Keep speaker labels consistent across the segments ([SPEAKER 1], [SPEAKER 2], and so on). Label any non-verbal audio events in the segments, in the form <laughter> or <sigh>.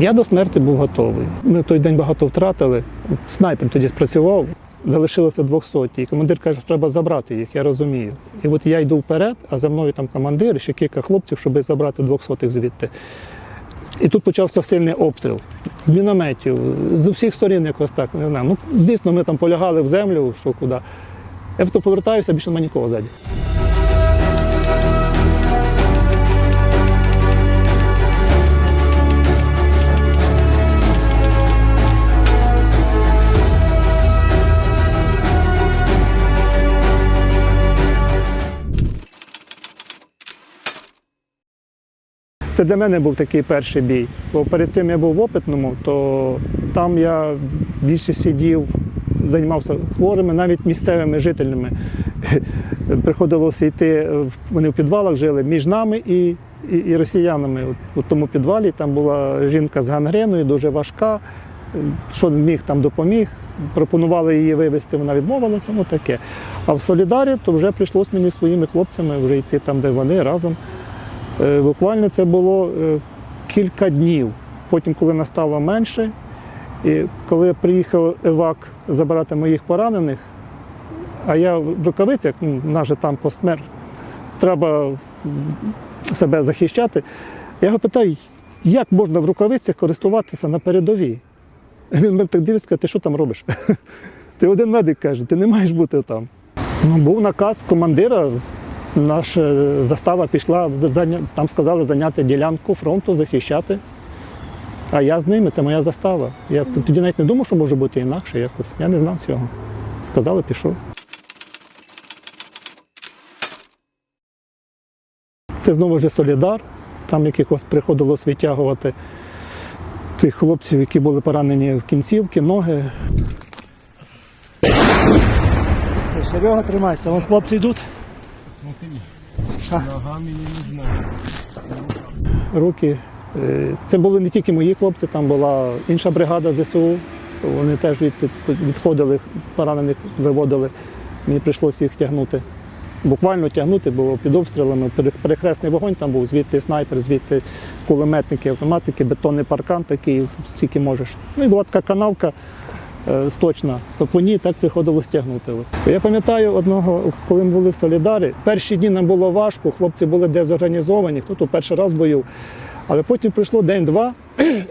[SPEAKER 1] Я до смерті був готовий. Ми в той день багато втратили. Снайпер тоді спрацював, залишилося 200. І командир каже, що треба забрати їх, я розумію. І от я йду вперед, а за мною там командир, ще кілька хлопців, щоб забрати 200 звідти. І тут почався сильний обстріл з мінометів, з усіх сторін якось так. Не знаю. Ну, звісно, ми там полягали в землю, що куди. Я потім повертаюся, більше немає нікого ззаді. Це для мене був такий перший бій. Бо перед цим я був в опитному, то там я більше сидів, займався хворими, навіть місцевими жителями. <laughs> Приходилося йти, вони в підвалах жили між нами і, і, і росіянами. От, у тому підвалі там була жінка з гангреною, дуже важка. Що міг там допоміг. Пропонували її вивезти, вона відмовилася, ну таке. А в Солідарі то вже прийшлося мені своїми хлопцями вже йти там, де вони разом. Е, Буквально це було е, кілька днів. Потім, коли настало менше, і коли приїхав евак забирати моїх поранених, а я в рукавицях, ну, же там постмер, треба себе захищати. Я його питаю, як можна в рукавицях користуватися на передовій? Він мене так дивиться, каже, ти що там робиш? <laughs> Ти один медик каже, ти не маєш бути там. Ну, був наказ командира, наша застава пішла, там сказали зайняти ділянку фронту, захищати. А я з ними, це моя застава. Я тоді навіть не думав, що може бути інакше якось. Я не знав цього. Сказали, пішов. Це знову ж Солідар, там якихось приходилось витягувати тих хлопців, які були поранені в кінцівки, ноги.
[SPEAKER 2] Серега, тримайся, вон хлопці йдуть.
[SPEAKER 3] Смотри, ногами не нужна.
[SPEAKER 1] руки. Е, Це були не тільки мої хлопці, там була інша бригада ЗСУ. Вони теж від, відходили, поранених виводили. Мені прийшлося їх тягнути. Буквально тягнути, бо під обстрілами пере- перехресний вогонь там був, звідти снайпер, звідти кулеметники, автоматики, бетонний паркан такий, скільки можеш. Ну і була така канавка сточна, то по ній так приходилось тягнути. Я пам'ятаю одного, коли ми були в Солідарі, перші дні нам було важко, хлопці були дезорганізовані, хто тут перший раз боюв. Але потім прийшло день-два,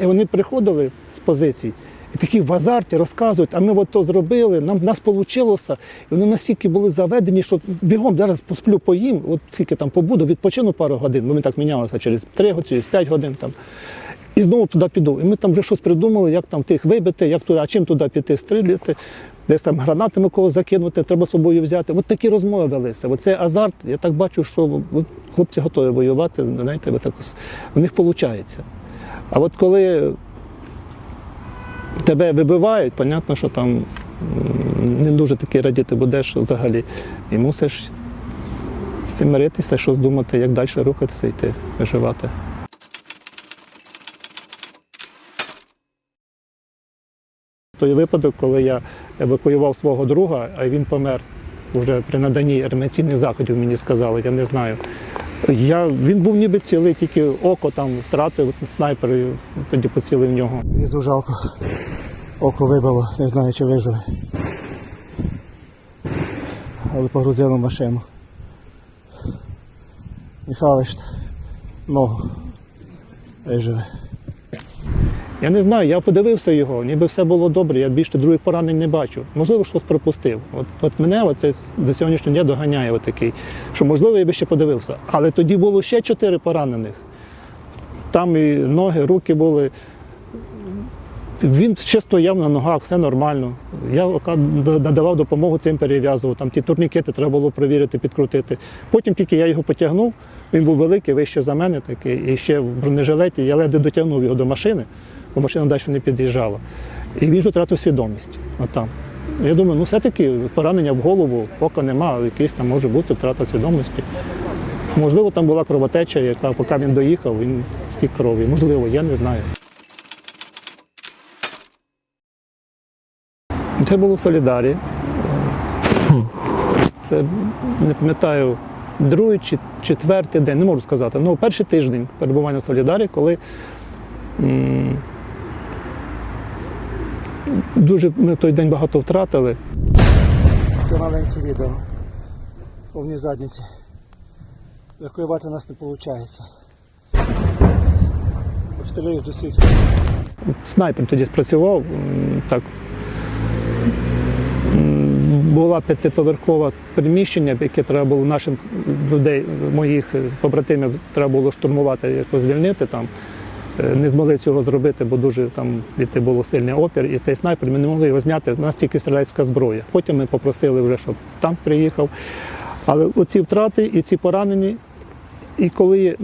[SPEAKER 1] і вони приходили з позицій. І такі в азарті розказують, а ми от то зробили, нам нас вийшло. І вони настільки були заведені, що бігом зараз посплю поїм, от скільки там побуду, відпочину пару годин, бо ми так мінялися через 3 години, через 5 годин там. І знову туди піду. І ми там вже щось придумали, як там тих вибити, як туди, а чим туди піти, стріляти, десь там гранатами когось закинути, треба з собою взяти. От такі розмови велися. Оце азарт, я так бачу, що хлопці готові воювати, знаєте, так в них виходить. А от коли тебе вибивають, понятно, що там не дуже таки радіти будеш взагалі. І мусиш з цим миритися, щось думати, як далі рухатися, йти, виживати. Той випадок, коли я евакуював свого друга, а він помер вже при наданні реанімаційних заходів, мені сказали, я не знаю. Я, він був ніби цілий, тільки око там втратив снайпер, і тоді поцілив в нього.
[SPEAKER 2] Візу жалко. Око вибило, не знаю, чи виживе. Але погрузили в машину. Михайлович, ногу. Виживе.
[SPEAKER 1] Я не знаю, я подивився його, ніби все було добре, я більше других поранень не бачу. Можливо, щось пропустив. От, от мене оце до сьогоднішнього дня доганяє отакий, що можливо я би ще подивився. Але тоді було ще чотири поранених. Там і ноги, руки були. Він ще стояв на ногах, все нормально. Я надавав допомогу цим перев'язував. Там ті турнікети треба було перевірити, підкрутити. Потім тільки я його потягнув, він був великий, вище за мене такий, і ще в бронежилеті, я ледве дотягнув його до машини, бо машина далі не під'їжджала. І він вже втратив свідомість. Отам. Я думаю, ну все-таки поранення в голову, ока нема, якийсь там може бути втрата свідомості. Можливо, там була кровотеча, яка поки він доїхав, він стік крові. Можливо, я не знаю. Це було в Солідарі. Це не пам'ятаю, другий чи четвертий день, не можу сказати. Ну, перший тиждень перебування в Солідарі, коли Дуже ми в той день багато втратили.
[SPEAKER 2] Таке маленьке відео. Повні задниці. Евакуювати нас не виходить. Обстрілюють усіх сторон.
[SPEAKER 1] Снайпер тоді спрацював. Так. Була п'ятиповерхове приміщення, яке треба було нашим людей, моїх побратимів, треба було штурмувати, якось звільнити там. Е, Не змогли цього зробити, бо дуже там відти було сильний опір. І цей снайпер ми не могли його зняти. У нас тільки стрілецька зброя. Потім ми попросили вже, щоб танк приїхав. Але оці втрати і ці поранені, і коли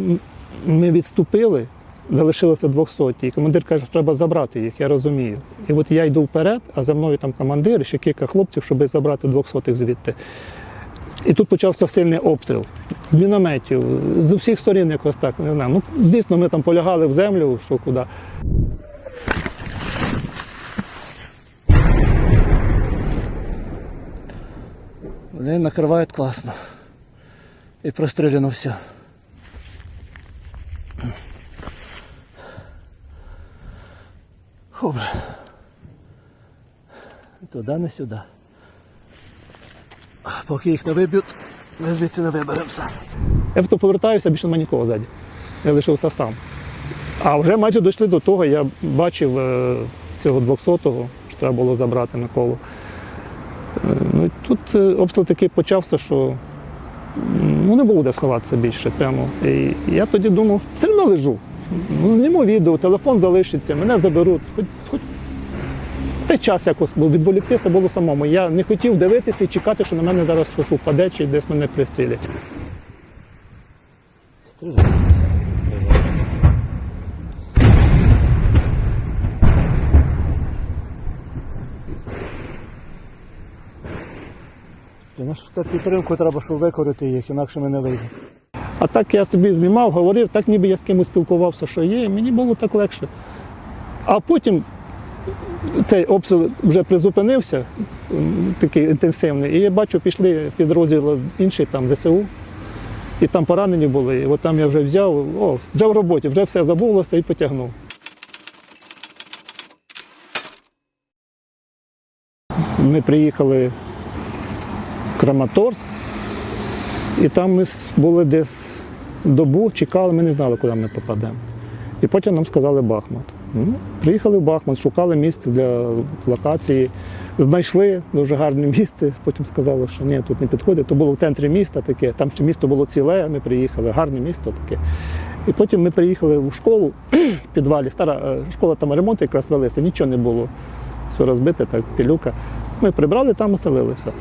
[SPEAKER 1] ми відступили, залишилося 200, і командир каже, що треба забрати їх, я розумію. І от я йду вперед, а за мною там командир, ще кілька хлопців, щоб забрати 200 звідти. І тут почався сильний обстріл з мінометів, з усіх сторін якось так, не знаю. Ну, звісно, ми там полягали в землю, що куди.
[SPEAKER 2] Вони накривають класно. І простріляно все. Добре. Туди, не сюди. Поки їх не виб'ють, ми звідси не виберемося.
[SPEAKER 1] Я потім повертаюся, більше немає нікого ззаді. Я лишився сам. А вже майже дійшли до того, я бачив е, цього 200-го, що треба було забрати Миколу. Е, Ну, і тут е, обстріл такий почався, що ну, не було де сховатися більше прямо. І я тоді думав, все одно лежу. Ну, зніму відео, телефон залишиться, мене заберуть. Хоч, той час якось було відволіктися було самому. Я не хотів дивитися і чекати, що на мене зараз щось упаде чи десь мене пристрілять.
[SPEAKER 2] Стріляють. Нашу підтримку треба, щоб викорити їх, інакше ми не вийдемо.
[SPEAKER 1] А так я собі знімав, говорив, так ніби я з кимось спілкувався, що є, і мені було так легше. А потім цей обстріл вже призупинився, такий інтенсивний, і я бачу, пішли підрозділ інший там ЗСУ, і там поранені були. І от там я вже взяв, о, вже в роботі, вже все забулося і потягнув. Ми приїхали в Краматорськ, і там ми були десь добу, чекали, ми не знали, куди ми попадемо. І потім нам сказали Бахмут. Ну, приїхали в Бахмут, шукали місце для локації, знайшли дуже гарне місце. Потім сказали, що ні, тут не підходить. То було в центрі міста таке, там ще місто було ціле, ми приїхали, гарне місто таке. І потім ми приїхали в школу <clears throat> в підвалі. Стара е, школа там ремонт якраз велися, нічого не було. Все розбите, так, пілюка. Ми прибрали, там оселилися.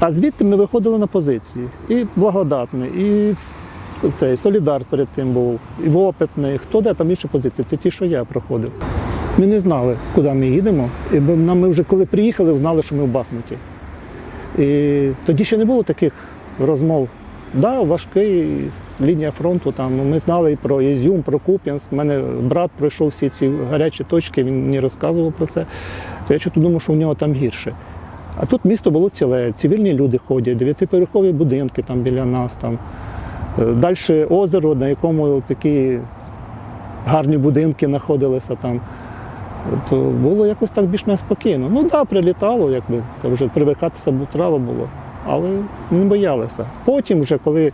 [SPEAKER 1] А звідти ми виходили на позиції. І благодатний, і цей Солідар перед тим був, і Вопитний. Хто де там інші позиції? Це ті, що я проходив. Ми не знали, куди ми їдемо. І ми- вже коли приїхали, знали, що ми в Бахмуті. І тоді ще не було таких розмов. Да, важкий лінія фронту. Там ми знали і про Ізюм, про Куп'янськ. У мене брат пройшов всі ці гарячі точки, він мені розказував про це. То я чого думав, що у нього там гірше. А тут місто було ціле, цивільні люди ходять, дев'ятиповерхові будинки там біля нас. Там. Далі озеро, на якому такі гарні будинки знаходилися там. То було якось так більш-менш спокійно. Ну так, да, прилітало, якби це вже привикатися треба було, але не боялися. Потім, вже коли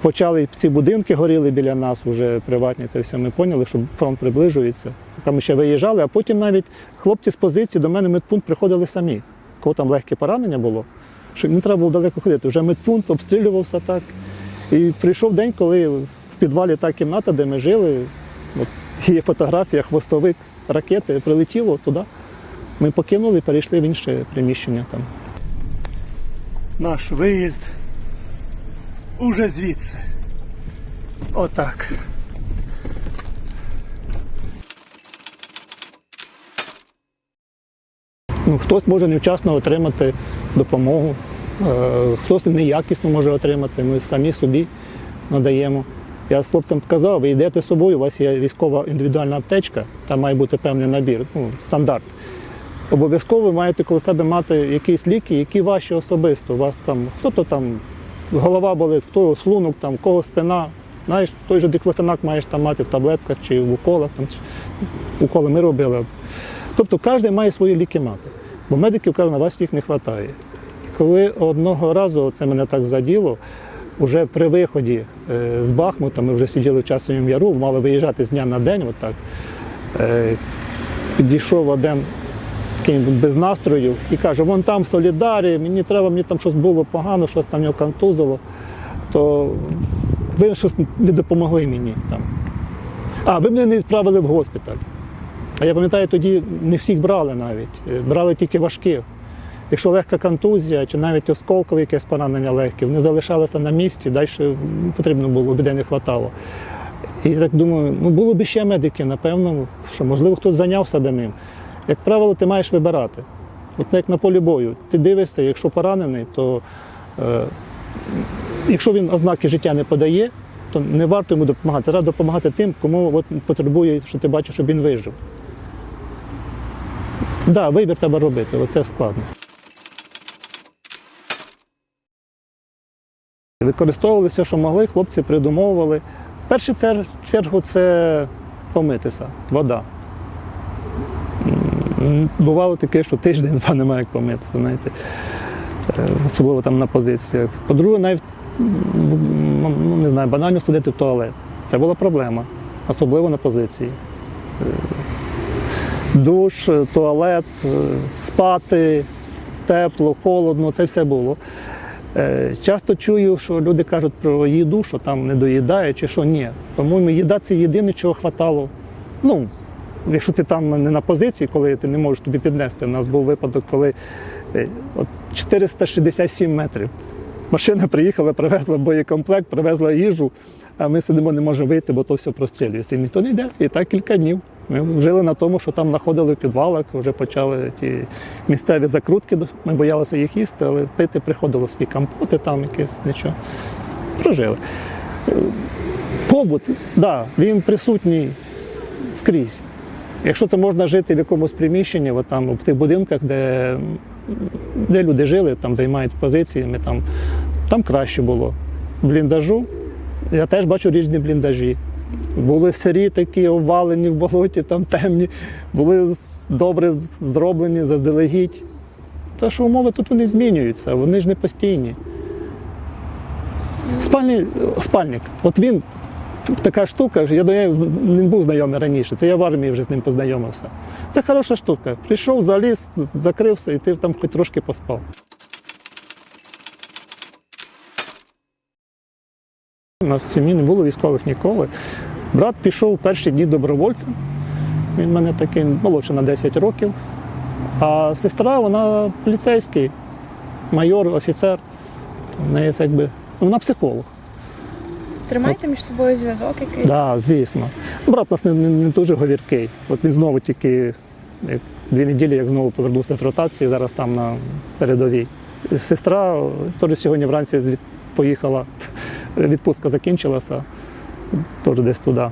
[SPEAKER 1] почали ці будинки горіли біля нас, вже приватні, це все ми поняли, що фронт приближується. Поки ми ще виїжджали, а потім навіть хлопці з позиції до мене медпункт приходили самі. Кого там легке поранення було, що не треба було далеко ходити. Вже медпункт обстрілювався так. І прийшов день, коли в підвалі та кімната, де ми жили, от є фотографія, хвостовик ракети прилетіло туди. Ми покинули перейшли в інше приміщення там.
[SPEAKER 2] Наш виїзд уже звідси. Отак.
[SPEAKER 1] Ну, хтось може невчасно отримати допомогу, хтось неякісно може отримати. Ми самі собі надаємо. Я з хлопцям казав, ви йдете з собою, у вас є військова індивідуальна аптечка, там має бути певний набір, ну, стандарт. Обов'язково ви маєте коло себе мати якісь ліки, які ваші особисто. У вас там хто-то там голова болить, хто шлунок, там, кого спина. Знаєш, той же диклофенак маєш там мати в таблетках чи в уколах. Там. Уколи ми робили. Тобто кожен має свої ліки мати. Бо медиків кажуть, на вас їх не вистачає. Коли одного разу це мене так заділо, вже при виході е, з Бахмута, ми вже сиділи в часовому яру, мали виїжджати з дня на день, отак. Е, підійшов один без настрою і каже, вон там Солідарі, мені треба, мені там щось було погано, щось там його контузило, то ви щось не допомогли мені там. А, ви мене не відправили в госпіталь. А я пам'ятаю, тоді не всіх брали навіть, е, брали тільки важких. Якщо легка контузія чи навіть осколкове якесь поранення легке, вони залишалися на місці, далі потрібно було, людей не вистачало. І так думаю, ну було б ще медиків, напевно, що можливо хтось зайняв себе ним. Як правило, ти маєш вибирати. От як на полі бою, ти дивишся, якщо поранений, то е, якщо він ознаки життя не подає, то не варто йому допомагати. Треба допомагати тим, кому от потребує, що ти бачиш, щоб він вижив. Так, да, вибір треба робити, оце складно. Використовували все, що могли, хлопці придумовували. В першу чергу це помитися, вода. Бувало таке, що тиждень-два <laughs> немає як помитися, знаєте. Е, особливо там на позиціях. По-друге, навіть ну, не знаю, банально сходити в туалет. Це була проблема, особливо на позиції. Е, Душ, туалет, е, спати, тепло, холодно, це все було. Е, Часто чую, що люди кажуть про їду, що там не доїдають, чи що ні. По-моєму, їда це єдине, чого хватало. Ну, якщо ти там не на позиції, коли ти не можеш тобі піднести. У нас був випадок, коли е, от 467 метрів. Машина приїхала, привезла боєкомплект, привезла їжу, а ми сидимо, не можемо вийти, бо то все прострілюється. І ніхто не йде. І так кілька днів. Ми жили на тому, що там знаходили в підвалах, вже почали ті місцеві закрутки. Ми боялися їх їсти, але пити приходилось і компоти там якесь нічого. Прожили. Побут, так, да, він присутній скрізь. Якщо це можна жити в якомусь приміщенні, от там, в тих будинках, де, де люди жили, там займають позиціями, там, там краще було. Бліндажу. Я теж бачу різні бліндажі. Були сирі такі, обвалені в болоті, там темні, були добре зроблені заздалегідь. Та що умови тут вони змінюються, вони ж не постійні. Спальний, спальник. От він така штука, я до неї не був знайомий раніше. Це я в армії вже з ним познайомився. Це хороша штука. Прийшов, заліз, закрився, і ти там хоч трошки поспав. Нас в сім'ї не було військових ніколи. Брат пішов перші дні добровольцем. Він мене такий молодший на 10 років. А сестра, вона поліцейський, майор, офіцер. В неї це якби. ну, Вона психолог.
[SPEAKER 4] Тримайте між собою зв'язок якийсь.
[SPEAKER 1] Так, да, звісно. Брат у нас не, не, не дуже говіркий. От він знову тільки як дві неділі, як знову повернувся з ротації, зараз там на передовій. Сестра теж сьогодні вранці поїхала, відпустка закінчилася, теж десь туди.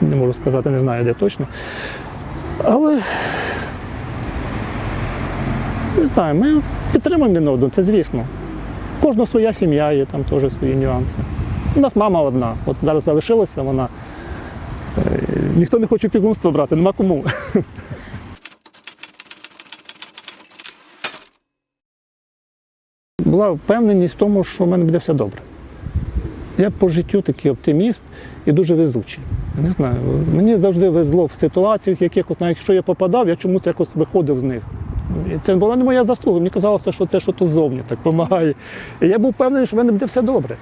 [SPEAKER 1] Не можу сказати, не знаю, де точно. Але не знаю, ми підтримуємо один одного, це звісно. У Кожного своя сім'я є, там теж свої нюанси. У нас мама одна. От зараз залишилася вона. Е, Ніхто не хоче пікунство брати, нема кому. Була впевненість в тому, що в мене буде все добре. Я по життю такий оптиміст і дуже везучий. Не знаю, мені завжди везло в ситуаціях, якихось, навіть якщо я попадав, я чомусь якось виходив з них. І це була не моя заслуга. Мені казалося, що це щось ззовні так допомагає. І я був впевнений, що в мене буде все добре.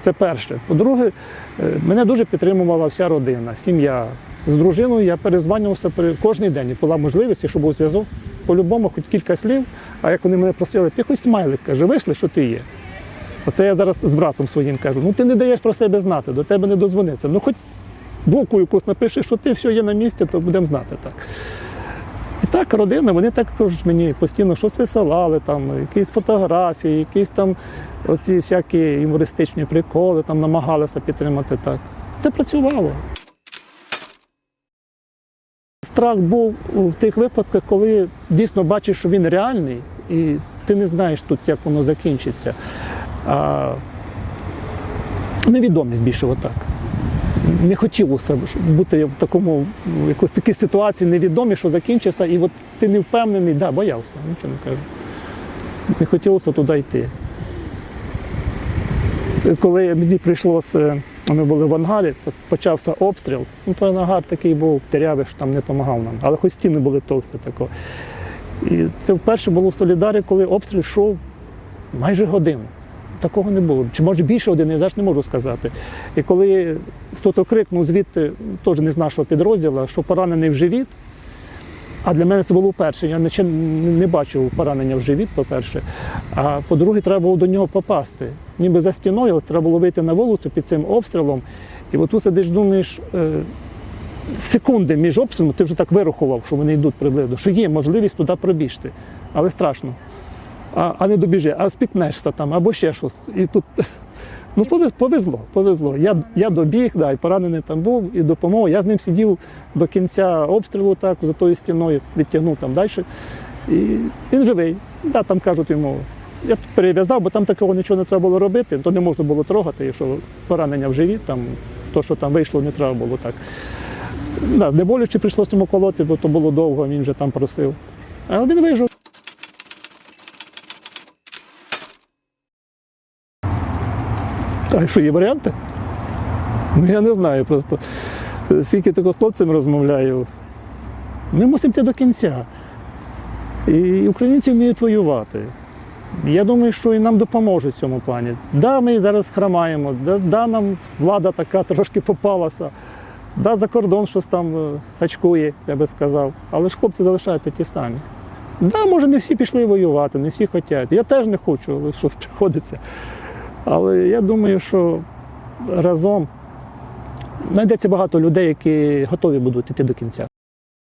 [SPEAKER 1] Це перше. По-друге, е, мене дуже підтримувала вся родина, сім'я. З дружиною я перезванювався кожен день. Була можливість, якщо був зв'язок, по-любому, хоч кілька слів. А як вони мене просили, ти хоч смайлик, каже, вийшли, що ти є. Оце я зараз з братом своїм кажу: ну ти не даєш про себе знати, до тебе не дозвониться. Ну хоч боку якусь напиши, що ти все є на місці, то будемо знати так. І так, родина, вони також мені постійно щось висилали, там, якісь фотографії, якісь там оці всякі юмористичні приколи, там намагалися підтримати так. Це працювало. Страх був в тих випадках, коли дійсно бачиш, що він реальний, і ти не знаєш тут, як воно закінчиться. А невідомість більше отак. Не хотілося бути в такому в якось такій ситуації невідомі, що закінчиться, і от ти не впевнений, да, боявся, нічого не кажу. Не хотілося туди йти. Коли мені прийшлося, ми були в ангарі, почався обстріл. Ну, той ангар такий був дерявий, що там не допомагав нам. Але хоч стіни були товсті тако. І це вперше було в Солідарі, коли обстріл йшов майже годину. Такого не було. Чи може більше години, я зараз не можу сказати. І коли хтось крикнув звідти, теж не з нашого підрозділу, що поранений в живіт. А для мене це було вперше. Я ще не бачив поранення в живіт, по-перше. А по-друге, треба було до нього попасти. Ніби за стіною, але треба було вийти на вулицю під цим обстрілом. І от тут сидиш, думаєш, е, секунди між обстрілами ти вже так вирахував, що вони йдуть приблизно, що є можливість туди пробігти. Але страшно. А, а не добіжи, а спікнешся там, або ще щось. І тут ну, повез- повезло, повезло. Я, я добіг, да, і поранений там був, і допомог. Я з ним сидів до кінця обстрілу, так, за тою стіною, відтягнув там далі. І він живий. Да, там кажуть йому. Я перев'язав, бо там такого нічого не треба було робити, то не можна було трогати, якщо поранення в живіт, там, то, що там вийшло, не треба було так. Да, знеболюючи прийшлося йому колоти, бо то було довго, він вже там просив. Але він вижив. А що, є варіанти? Ну, я не знаю просто. Скільки тако з хлопцями розмовляю. Ми мусимо йти до кінця. І українці вміють воювати. Я думаю, що і нам допоможуть в цьому плані. Да, ми зараз храмаємо, да, да нам влада така трошки попалася, да, за кордон щось там е, сачкує, я би сказав. Але ж хлопці залишаються ті самі. Да, може, не всі пішли воювати, не всі хочуть. Я теж не хочу, але що приходиться. Але я думаю, що разом знайдеться багато людей, які готові будуть йти до кінця.